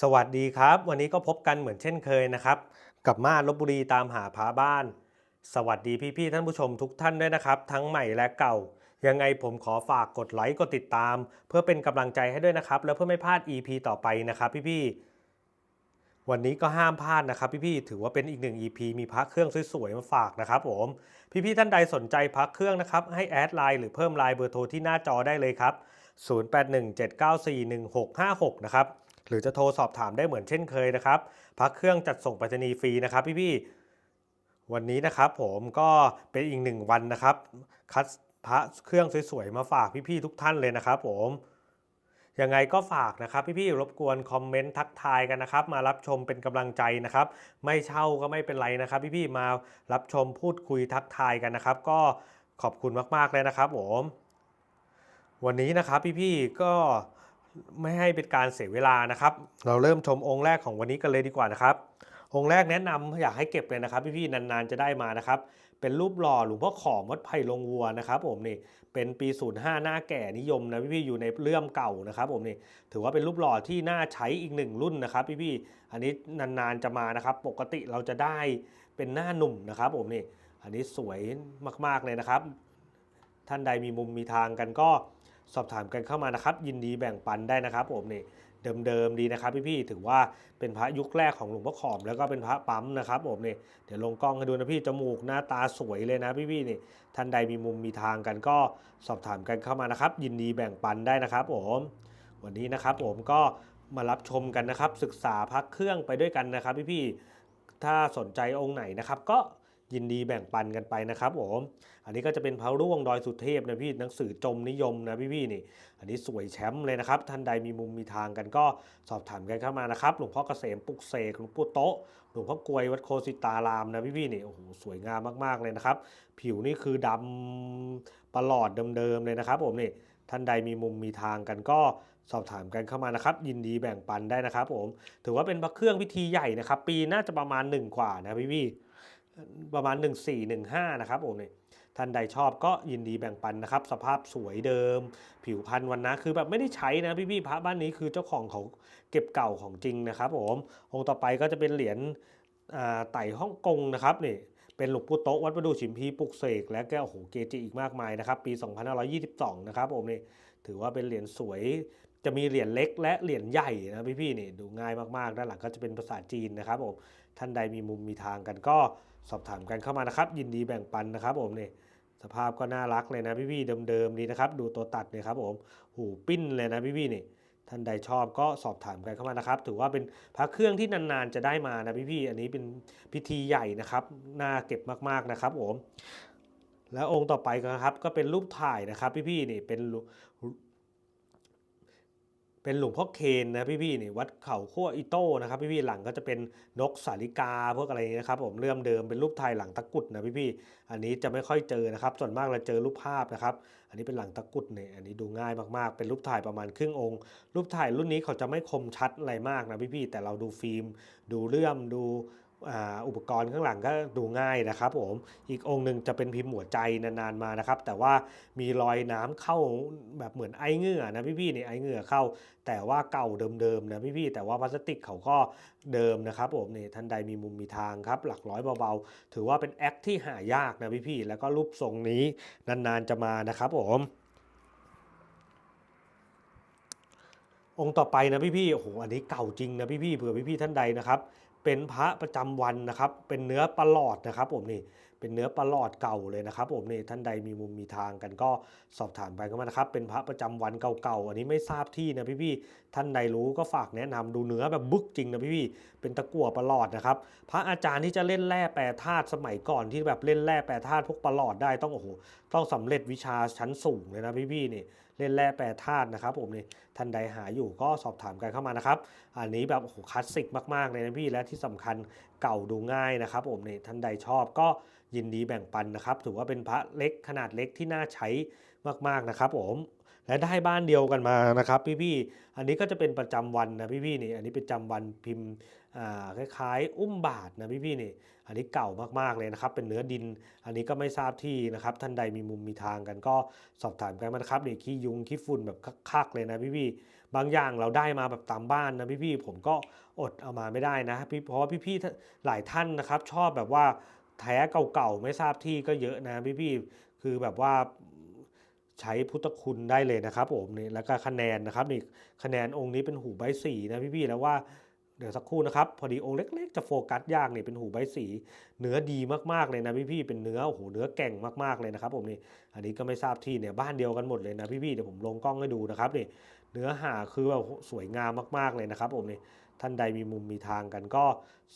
สวัสดีครับ วันนี้ก็พบกันเหมือนเช่นเคยนะครับ กับมาลบบุรีตามหาพระบ้าน สวัสดีพี่ๆท่านผู้ชมทุกท่านด้วยนะครับ ทั้งใหม่และเก่า ยังไงผมขอฝากกดไลค์กดติดตาม เพื่อเป็นกำลังใจให้ด้วยนะครับ แล้วเพื่อไม่พลาด EP ต่อไปนะครับพี่ๆวันนี้ก็ห้ามพลาดนะครับพี่ๆถือว่าเป็นอีกหนึ่ง EP มีพระเครื่องสวยๆมาฝากนะครับผมพี่ๆท่านใดสนใจพระเครื่องนะครับให้แอดไลน์หรือเพิ่มไลน์เบอร์โทรที่หน้าจอได้เลยครับ 0817941656 นะครับ หรือจะโทรสอบถามได้เหมือนเช่นเคยนะครับพักเครื่องจัดส่งไปรษณีย์ฟรีนะครับพี่ๆวันนี้นะครับผมก็เป็นอีกหนึ่งวันนะครับ คัดพระเครื่องสวยๆมาฝากพี่ๆทุกท่านเลยนะครับผมยังไงก็ฝากนะครับพี่ๆรบกวนคอมเมนต์ทักทายกันนะครับ มารับชมเป็นกำลังใจนะครับ ไม่เช่าก็ไม่เป็นไรนะครับ พี่ๆมารับชมพูดคุยทักทายกันนะครับ ก็ขอบคุณมากๆเลยนะครับผมวันนี้นะครับพี่ๆก็ ไม่ให้เป็นการเสียเวลานะครับ เราเริ่มชมองค์แรกของวันนี้กันเลยดีกว่านะครับ องค์แรกแนะนำอยากให้เก็บเลยนะครับพี่ๆนานๆจะได้มานะครับ เป็นรูปหล่อหลวงพ่อขอมวัดไผ่ลงวัวนะครับผมนี่เป็นปี 05 หน้าแก่นิยมนะพี่ๆอยู่ในเลื่อมเก่านะครับผมนี่ถือว่าเป็นรูปหล่อที่น่าใช้อีกหนึ่งรุ่นนะครับพี่ๆอันนี้นานๆจะมานะครับ ปกติเราจะได้เป็นหน้าหนุ่มนะครับผมนี่อันนี้สวยมากๆเลยนะครับ ท่านใดมีมุมมีทางกันก็ สอบถามกันเข้ามานะครับ ยินดีแบ่งปันได้นะครับผมนี่เดิมๆดีนะครับพี่ๆถือว่าเป็นพระยุคแรกของหลวงพ่อขอมแล้วก็เป็นพระปั๊มนะครับผมนี่เดี๋ยวลงกล้องให้ดูนะพี่จมูกหน้าตาสวยเลยนะพี่ๆนี่ท่านใดมีมุมมีทางกันก็สอบถามกันเข้ามานะครับ ยินดีแบ่งปันได้นะครับผมวันนี้นะครับผมก็มารับชมกันนะครับ ศึกษาพระเครื่องไปด้วยกันนะครับพี่ๆถ้าสนใจองค์ไหนนะครับก็ ยินดีแบ่งปันกันไปนะครับผมอันนี้ก็จะเป็นพระร่วงดอยสุเทพนะพี่หนังสือจมนิยมนะพี่ๆนี่ อันนี้สวยแชมป์เลยนะครับ ท่านใดมีมุมมีทางกันก็สอบถามกันเข้ามานะครับหลวงพ่อเกษมปุกเสกหลวงปู่โตะหลวงพ่อกลวยวัดโคสิตารามนะพี่ๆนี่โอ้โหสวยงามมากๆเลยนะครับ ผิวนี่คือดำประหลอดเดิมๆเลยนะครับ ผมนี่ท่านใดมีมุมมีทางกันก็สอบถามกันเข้ามานะครับ ยินดีแบ่งปันได้นะครับ ผม ถือว่าเป็นพระเครื่องพิธีใหญ่นะครับ ปีน่าจะประมาณหนึ่งกว่านะพี่ๆ ประมาณ 1415 นะครับผมนี่ท่านใดชอบก็ยินดีแบ่งปันนะครับ สภาพสวยเดิม ผิวพรรณวันนะคือแบบไม่ได้ใช้นะพี่ๆพระบ้านนี้คือเจ้าของเขาเก็บเก่าของจริงนะครับผมองค์ต่อไปก็จะเป็นเหรียญไต่ฮ่องกงนะครับนี่เป็นหลวงปู่โต๊ะวัดประดูฉิมพีปลุกเสกและแก้วโอ้โหเกจิอีกมากมายนะครับ ปี 2522 นะครับผมนี่ถือว่าเป็นเหรียญสวยจะมีเหรียญเล็กและเหรียญใหญ่นะพี่ๆนี่ดูง่ายมากๆด้านหลังก็จะเป็นภาษาจีนนะครับผมท่านใดมีมุมมีทางกันก็ สอบถามกันเข้ามานะครับ ยินดีแบ่งปันนะครับผมนี่สภาพก็น่ารักเลยนะพี่ๆเดิมๆดีนะครับดูตัวตัดเนี่ยครับผมหูปิ้นเลยนะพี่ๆนี่ท่านใดชอบก็สอบถามกันเข้ามานะครับ ถือว่าเป็นพระเครื่องที่นานๆจะได้มานะพี่ๆอันนี้เป็นพิธีใหญ่นะครับน่าเก็บมากๆนะครับผมแล้วองค์ต่อไปก็ครับก็เป็นรูปถ่ายนะครับพี่ๆนี่เป็น เป็นหลวงพ่อเคนนะพี่ๆนี่วัดเขาขั้วอิโต้นะครับพี่ๆหลังก็จะเป็นนกสาลิกาพวกอะไรนี้นะครับผมเริ่มเดิมเป็นรูปถ่ายหลังตะกุดนะพี่ๆอันนี้จะไม่ค่อยเจอนะครับ ส่วนมากเราเจอรูปภาพนะครับ อันนี้เป็นหลังตะกุดเนี่ยอันนี้ดูง่ายมากๆ เป็นรูปถ่ายประมาณครึ่งองค์ รูปถ่ายรุ่นนี้เขาจะไม่คมชัดอะไรมากนะพี่ๆแต่เราดูฟิล์ม ดูเลื่อมดู อุปกรณ์ข้างหลังก็ดูง่ายนะครับผม อีกองค์หนึ่งจะเป็นพิมพ์หัวใจนานๆมานะครับ แต่ว่ามีรอยน้ำเข้าแบบเหมือนไอเหงื่อนะพี่ๆนี่ไอเหงื่อเข้า แต่ว่าเก่าเดิมๆนะพี่ๆแต่ว่าพลาสติกเขาก็เดิมนะครับผมนี่ท่านใดมีมุมมีทางครับ หลักร้อยเบาๆ ถือว่าเป็นแอคที่หายากนะพี่ๆแล้วก็รูปทรงนี้นานๆจะมานะครับผมองค์ต่อไปนะพี่ๆโอ้โหอันนี้เก่าจริงนะพี่ๆเผื่อพี่ๆท่านใดนะครับ เป็นพระประจำวันนะครับ เป็นเนื้อประหลอดนะครับผมนี่ เป็นเนื้อปลาลอดเก่าเลยนะครับผมนี่ท่านใดมีมุมมีทางกันก็สอบถามไปก็มานะครับ เป็นพระประจำวันเก่าๆอันนี้ไม่ทราบที่นะพี่ๆท่านใดรู้ก็ฝากแนะนำดูเนื้อแบบบึกจริงนะพี่ๆเป็นตะกั่วปลาลอดนะครับพระอาจารย์ที่จะเล่นแร่แปรธาตุสมัยก่อนที่แบบเล่นแร่แปรธาตุพวกปลาลอดได้ต้องโอ้โหต้องสำเร็จวิชาชั้นสูงเลยนะพี่ๆนี่เล่นแร่แปรธาตุนะครับผมนี่ท่านใดหาอยู่ก็สอบถามกันเข้ามานะครับ อันนี้แบบโอ้โหคลาสสิกมากๆเลยนะพี่และที่สำคัญ เก่าดูง่ายนะครับผมเนี่ยท่านใดชอบก็ยินดีแบ่งปันนะครับ ถือว่าเป็นพระเล็กขนาดเล็กที่น่าใช้มากๆนะครับผมและได้บ้านเดียวกันมานะครับพี่ๆอันนี้ก็จะเป็นประจำวันนะพี่ๆนี่อันนี้เป็นประจำวันพิมพ์คล้ายๆ อุ้มบาทนะพี่ๆนี่อันนี้เก่ามากๆเลยนะครับเป็นเนื้อดิน อันนี้ก็ไม่ทราบที่นะครับท่านใดมีมุมมีทางกันก็สอบถามกันมานะครับนี่ขี้ยุงขี้ฝุ่นแบบคักๆเลยนะพี่ๆ บางอย่างเราได้มาแบบตามบ้านนะพี่ๆผมก็อดเอามาไม่ได้นะพี่เพราะว่าพี่ๆหลายท่านนะครับชอบแบบว่าแท้เก่าๆไม่ทราบที่ก็เยอะนะพี่ๆคือแบบว่าใช้พุทธคุณได้เลยนะครับผมนี่แล้วก็คะแนนนะครับนี่คะแนนองค์นี้เป็นหูใบสีนะพี่ๆแล้วว่าเดี๋ยวสักครู่นะครับ พอดีองค์เล็กๆ จะโฟกัสยากเนี่ยเป็นหูใบสี เนื้อดีมากๆเลยนะพี่ๆเป็นเนื้อโอ้โหเนื้อแก่งมากๆเลยนะครับผมนี่อันนี้ก็ไม่ทราบที่เนี่ยบ้านเดียวกันหมดเลยนะพี่ๆเดี๋ยวผมลงกล้องให้ดูนะครับนี่ เนื้อหาคือแบบสวยงามมากๆเลยนะครับผมนี่ท่านใดมีมุมมีทางกันก็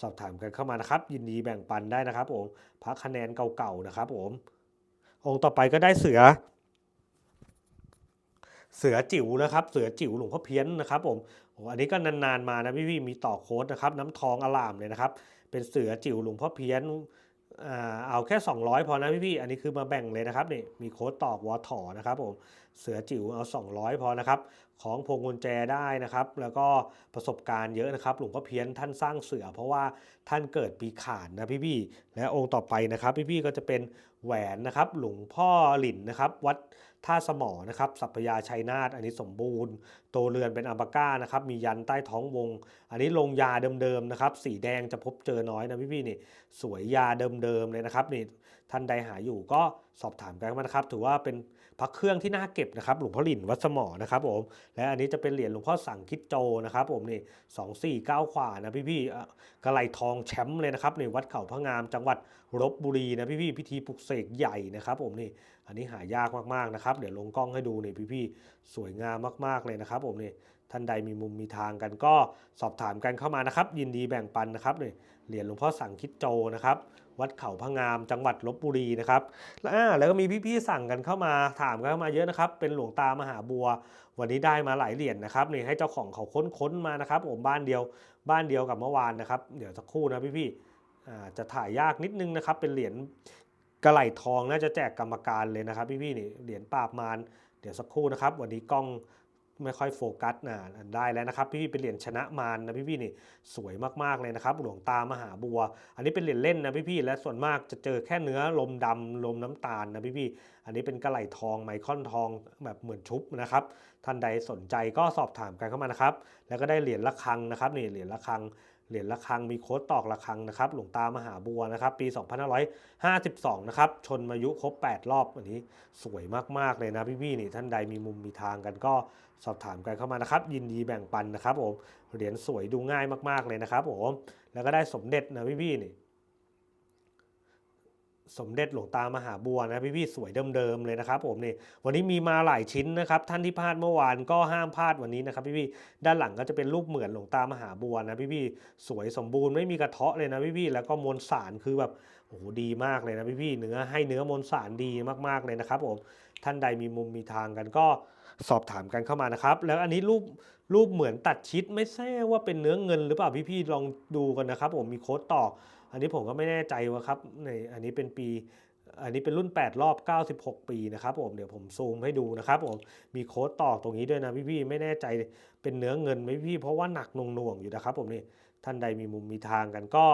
สอบถามกันเข้ามานะครับ ยินดีแบ่งปันได้นะครับผมพระคะแนนเก่าๆนะครับผมองค์ต่อไปก็ได้เสือ เสือจิ๋วนะครับ เสือจิ๋วหลวงพ่อเพี้ยนนะครับผมโอ้อันนี้ก็นานๆมานะพี่ๆมีต่อโค้ดนะครับ น้ำทองอลามเลยนะครับ เป็นเสือจิ๋วหลวงพ่อเพี้ยน เอาแค่ 200 พอนะพี่พี่อันนี้คือมาแบ่งเลยนะครับนี่มีโค้ดตอกวอถอนะครับผมเสือจิ๋วเอา 200 พอนะครับของพวงกุญแจได้นะครับ แล้วก็ประสบการณ์เยอะนะครับหลวงพ่อเพี้ยนท่านสร้างเสือ เพราะว่าท่านเกิดปีขานนะพี่พี่และองค์ต่อไปนะครับ พี่พี่ก็จะเป็นแหวนนะครับหลวงพ่อหลินนะครับ วัดท่าสมอนะครับสัพพยาชัยนาทอันนี้สมบูรณ์ โตเรือนเป็นอัมปาก้านะครับมียันใต้ท้องวง อันนี้ลงยาเดิมๆนะครับสีแดงจะพบเจอน้อยนะพี่ๆนี่สวยยาเดิมๆเลยนะครับนี่ท่านใดหาอยู่ก็สอบถามกันมานะครับ ถือว่าเป็นพระเครื่องที่น่าเก็บนะครับหลวงพ่อหลินวัดสมอนะครับผมและอันนี้จะเป็นเหรียญหลวงพ่อสังคิดโจนะครับผมนี่สองสี่เก้าขวานะพี่ๆกระไหลทองแชมป์เลยนะครับนี่วัดเขาพระงามจังหวัดลบบุรีนะพี่ๆพิธีปลุกเสกใหญ่นะครับผมนี่อันนี้หายากมากๆนะครับเดี๋ยวลงกล้องให้ดูนี่พี่ๆสวยงามมากๆเลยนะครับผมนี่ท่านใดมีมุมมีทางกันก็สอบถามกันเข้ามานะครับ ยินดีแบ่งปันนะครับนี่เหรียญหลวงพ่อสังคิดโจนะครับวัดเขาพระงามจังหวัดลบบุรีนะครับแล้วแล้วก็มีพี่ๆสั่งกันเข้ามาถามกันเข้ามาเยอะนะครับ เป็นหลวงตามหาบัว วันนี้ได้มาหลายเหรียญนะครับนี่ให้เจ้าของเขาค้นๆมานะครับผมบ้านเดียวบ้านเดียวกับเมื่อวานนะครับ เดี๋ยวสักครู่นะพี่ๆอ่าจะถ่ายยากนิดนึงนะครับ เป็นเหรียญกระไหลทองน่าจะแจกกรรมการเลยนะครับ พี่ๆนี่เหรียญปราบมารเดี๋ยวสักครู่นะครับ วันนี้กล้อง ไม่ค่อยโฟกัสนะได้แล้วนะครับ พี่ๆเป็นเหรียญชนะมารนะพี่ๆนี่สวยมากๆเลยนะครับหลวงตามหาบัว อันนี้เป็นเหรียญเล่นนะพี่ๆและส่วนมากจะเจอแค่เนื้อลมดำลมน้ำตาลนะพี่ๆอันนี้เป็นกระไหลทองไมคอนทองแบบเหมือนชุบนะครับ ท่านใดสนใจก็สอบถามกันเข้ามานะครับ แล้วก็ได้เหรียญละคังนะครับนี่เหรียญละคัง เหรียญระฆังมีโค้ดตอกระฆังนะครับ หลวงตามหาบัวนะครับ ปี 2552 นะครับ ชนมายุครบ 8 รอบ อันนี้สวยมาก ๆ เลยนะพี่ๆนี่ท่านใดมีมุมมีทางกันก็สอบถามกันเข้ามานะครับ ยินดีแบ่งปันนะครับผม เหรียญสวยดูง่ายมาก ๆ เลยนะครับผม แล้วก็ได้สมเด็จนะพี่ๆนี่ สมเด็จหลวงตามหาบัวนะพี่ๆสวยเดิมๆเลยนะครับผมนี่วันนี้มีมาหลายชิ้นนะครับ ท่านที่พลาดเมื่อวานก็ห้ามพลาดวันนี้นะครับพี่ๆด้านหลังก็จะเป็นรูปเหมือนหลวงตามหาบัวนะพี่ๆสวยสมบูรณ์ไม่มีกระเทาะเลยนะพี่ๆแล้วก็มวลสารคือแบบโอ้โหดีมากเลยนะพี่ๆเนื้อให้เนื้อมวลสารดีมากๆเลยนะครับผมท่านใดมีมุมมีทางกันก็สอบถามกันเข้ามานะครับ แล้วอันนี้รูปรูปเหมือนตัดชิดไม่แน่ว่าเป็นเนื้อเงินหรือเปล่าพี่ๆลองดูกันนะครับผมมีโค้ดต่อ อันนี้ผมก็ไม่แน่ใจว่าครับในอันนี้เป็นปี อันนี้เป็นรุ่น 8 รอบ 96 ปีนะครับผมเดี๋ยวผมซูมให้ดูนะครับผมมีโค้ดตอกตรงนี้ด้วยนะพี่ๆไม่แน่ใจเป็นเนื้อเงินไหมพี่เพราะว่าหนักหน่วงๆอยู่นะครับผมนี่ท่านใดมีมุมมีทางกันก็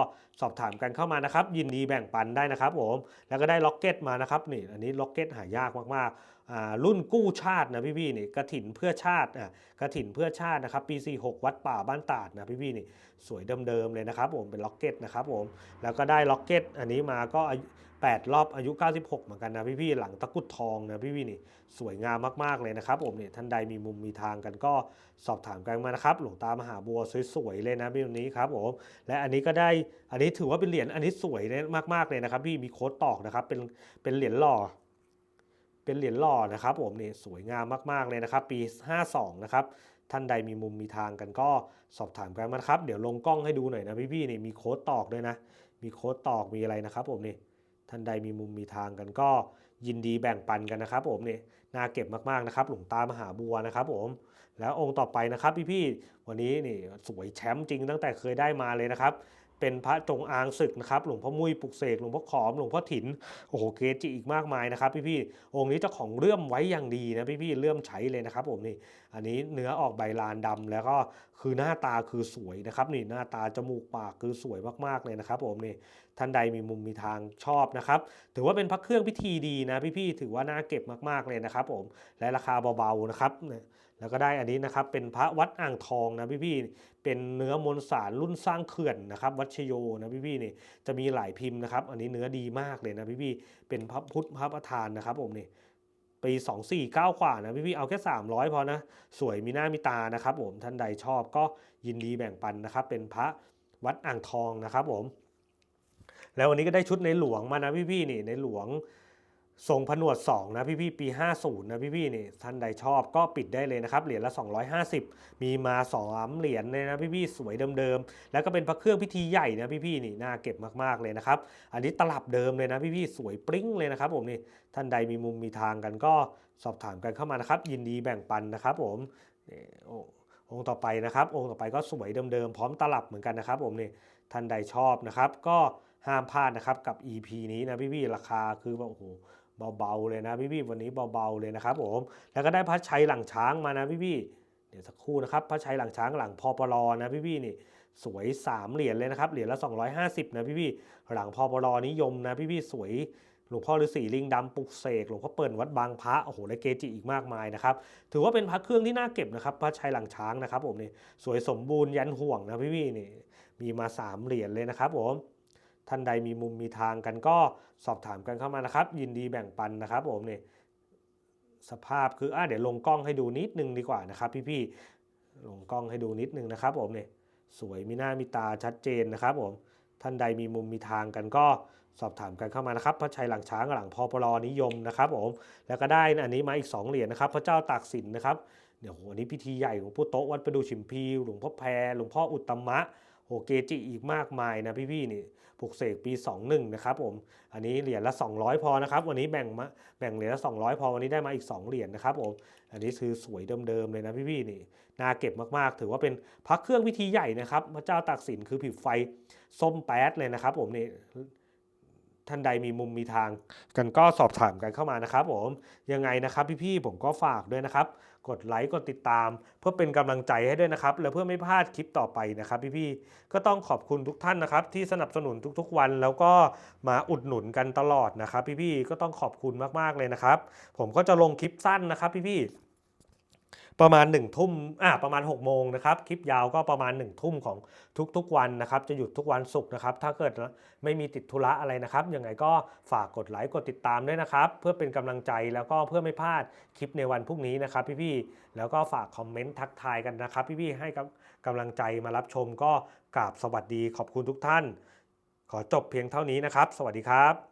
สอบถามกันเข้ามานะครับ ยินดีแบ่งปันได้นะครับผมแล้วก็ได้ล็อกเก็ตมานะครับนี่อันนี้ล็อกเก็ตหายากมากๆ รุ่นกู้ชาตินะพี่ๆนี่กระถินเพื่อชาติอะกระถินเพื่อชาตินะครับปี 46 วัดป่าบ้านตาดนะพี่ๆนี่สวยเดิมๆเลยนะครับผมเป็นล็อกเก็ตนะครับผมแล้วก็ได้ล็อกเก็ตอันนี้มาก็8รอบอายุ 96 เหมือนกันนะพี่ๆหลังตะกุดทองนะพี่ๆนี่สวยงามมากๆเลยนะครับผมเนี่ยท่านใดมีมุมมีทางกันก็สอบถามกันมานะครับหลวงตามหาบัวสวยๆเลยนะพี่นนี้ครับผมและอันนี้ก็ได้อันนี้ถือว่าเป็นเหรียญอันนี้สวยเลยมากๆเลยนะครับพี่มีโค้ดตอกนะครับเป็นเป็นเหรียญหล่อ เป็นเหรียญหล่อนะครับผมนี่สวยงามมากๆเลยนะครับ ปี 52 นะครับ ท่านใดมีมุมมีทางกันก็สอบถามกันมาครับ เดี๋ยวลงกล้องให้ดูหน่อยนะพี่ๆนี่มีโค้ดตอกด้วยนะ มีโค้ดตอกมีอะไรนะครับผมนี่ท่านใดมีมุมมีทางกันก็ยินดีแบ่งปันกันนะครับผมนี่น่าเก็บมากๆนะครับ หลวงตามหาบัวนะครับผมแล้วองค์ต่อไปนะครับพี่ๆวันนี้นี่สวยแชมป์จริงตั้งแต่เคยได้มาเลยนะครับ เป็นพระจงอางศึกนะครับหลวงพ่อมุ้ยปลุกเสกหลวงพ่อขอมหลวงพ่อถินโอ้โหเกจิอีกมากมายนะครับ พี่ๆองค์นี้เจ้าของเลื่อมไว้อย่างดีนะพี่ๆเลื่อมใช้เลยนะครับผมนี่อันนี้เนื้อออกใบลานดำแล้วก็คือหน้าตาคือสวยนะครับนี่หน้าตาจมูกปากคือสวยมากๆเลยนะครับผมนี่ท่านใดมีมุมมีทางชอบนะครับถือว่าเป็นพระเครื่องพิธีดีนะพี่ๆถือว่าน่าเก็บมากๆเลยนะครับผมและราคาเบาๆนะครับ แล้วก็ได้อันนี้นะครับเป็นพระวัดอ่างทองนะพี่ๆเป็นเนื้อมวลสารรุ่นสร้างเขื่อนนะครับวัชโยนะพี่ๆนี่จะมีหลายพิมพ์นะครับ อันนี้เนื้อดีมากเลยนะพี่ๆเป็นพระพุทธพระประธานนะครับผมนี่ปี 249 กว่านะพี่ๆเอาแค่ 300 พอนะ สวยมีหน้ามีตานะครับผมท่านใดชอบก็ยินดีแบ่งปันนะครับ เป็นพระวัดอ่างทองนะครับผมแล้ววันนี้ก็ได้ชุดในหลวงมานะพี่ๆนี่ในหลวง ทรงผนวด 2 นะพี่ๆปี 50 นะพี่ๆนี่ท่านใดชอบก็ปิดได้เลยนะครับ เหรียญละ 250 มีมา2เหรียญเลยนะพี่ๆสวยเดิมๆ แล้วก็เป็นพระเครื่องพิธีใหญ่นะพี่ๆนี่น่าเก็บมากๆเลยนะครับ อันนี้ตลับเดิมเลยนะพี่ๆสวยปริ้งเลยนะครับผมนี่ท่านใดมีมุมมีทางกันก็สอบถามกันเข้ามานะครับ ยินดีแบ่งปันนะครับผมนี่โอ้องค์ต่อไปนะครับ องค์ต่อไปก็สวยเดิมๆ พร้อมตลับเหมือนกันนะครับผมนี่ท่านใดชอบนะครับ ก็ห้ามพลาดนะครับกับ EP นี้นะพี่ๆราคาคือแบบโอ้โห เบาๆเลยนะพี่ๆวันนี้เบาๆเลยนะครับผมแล้วก็ได้พระชัยหลังช้างมานะพี่ๆเดี๋ยวสักครู่นะครับพระชัยหลังช้างหลังพอปลอนะพี่ๆนี่สวย 3 เหรียญเลยนะครับเหรียญละ 250 นะพี่ๆหลังพอปรนิยมนะพี่ๆสวยหลวงพ่อฤาษีลิงดำปลุกเสกหลวงพ่อเปิ่นวัดบางพระโอ้โหและเกจิอีกมากมายนะครับถือว่าเป็นพระเครื่องที่น่าเก็บนะครับพระชัยหลังช้างนะครับผมนี่สวยสมบูรณ์ยันห่วงนะพี่ๆนี่มีมา 3 เหรียญเลยนะครับผม ท่านใดมีมุมมีทางกันก็สอบถามกันเข้ามานะครับ ยินดีแบ่งปันนะครับผมเนี่ยสภาพคืออะเดี๋ยวลงกล้องให้ดูนิดนึงดีกว่านะครับ พี่ๆลงกล้องให้ดูนิดนึงนะครับผมเนี่ยสวยมีหน้ามีตาชัดเจนนะครับผมท่านใดมีมุมมีทางกันก็สอบถามกันเข้ามานะครับพระชัยหลังช้างหลังพอปลอนิยมนะครับผมแล้วก็ได้อันนี้มาอีก 2 เหรียญนะครับ พระเจ้าตากสินนะครับเดี๋ยวโหอันนี้พิธีใหญ่ของผู้โต๊ะวัดประดูชิมพีหลวงพ่อแพรหลวงพ่ออุตตมะ โอเกจิอีกมากมายนะพี่ๆนี่ปลุกเสกปี 21 นะครับผม อันนี้เหรียญละ 200 พอนะครับ วันนี้แบ่งมาแบ่งเหรียญละ 200 พอ วันนี้ได้มาอีก 2 เหรียญนะครับผม อันนี้คือสวยเดิมๆเลยนะพี่ๆนี่ น่าเก็บมากๆ ถือว่าเป็นพักเครื่องวิธีใหญ่นะครับ พระเจ้าตากสินคือผิวไฟส้มแป๊ดเลยนะครับผมนี่ ท่านใดมีมุมมีทาง กันก็สอบถามกันเข้ามานะครับผมยังไงนะครับพี่ๆผมก็ฝากด้วยนะครับ กดไลค์กดติดตาม เพื่อเป็นกำลังใจให้ด้วยนะครับ และเพื่อไม่พลาดคลิปต่อไปนะครับ พี่ๆก็ต้องขอบคุณทุกท่านนะครับ ที่สนับสนุนทุกๆ วัน แล้วก็มาอุดหนุนกันตลอดนะครับ พี่ๆก็ต้องขอบคุณมากๆเลยนะครับ ผมก็จะลงคลิปสั้นนะครับ พี่ๆ ประมาณ1นึ่ทุ่มอ่าประมาณ6กโมงนะครับ คลิปยาวก็ประมาณ1นึ่ทุ่มของทุกๆวันนะครับ จะหยุดทุกวันศุกร์นะครับ ถ้าเกิดไม่มีติดธุระอะไรนะครับ ยังไงก็ฝากกดไลค์กดติดตามด้วยนะครับ เพื่อเป็นกำลังใจแล้วก็เพื่อไม่พลาดคลิปในวันพรุ่งนี้นะครับ พี่ๆ แล้วก็ฝากคอมเมนต์ทักทายกันนะครับ พี่ๆ ให้กำลังใจมารับชมก็กราบสวัสดีขอบคุณทุกท่าน ขอจบเพียงเท่านี้นะครับ สวัสดีครับ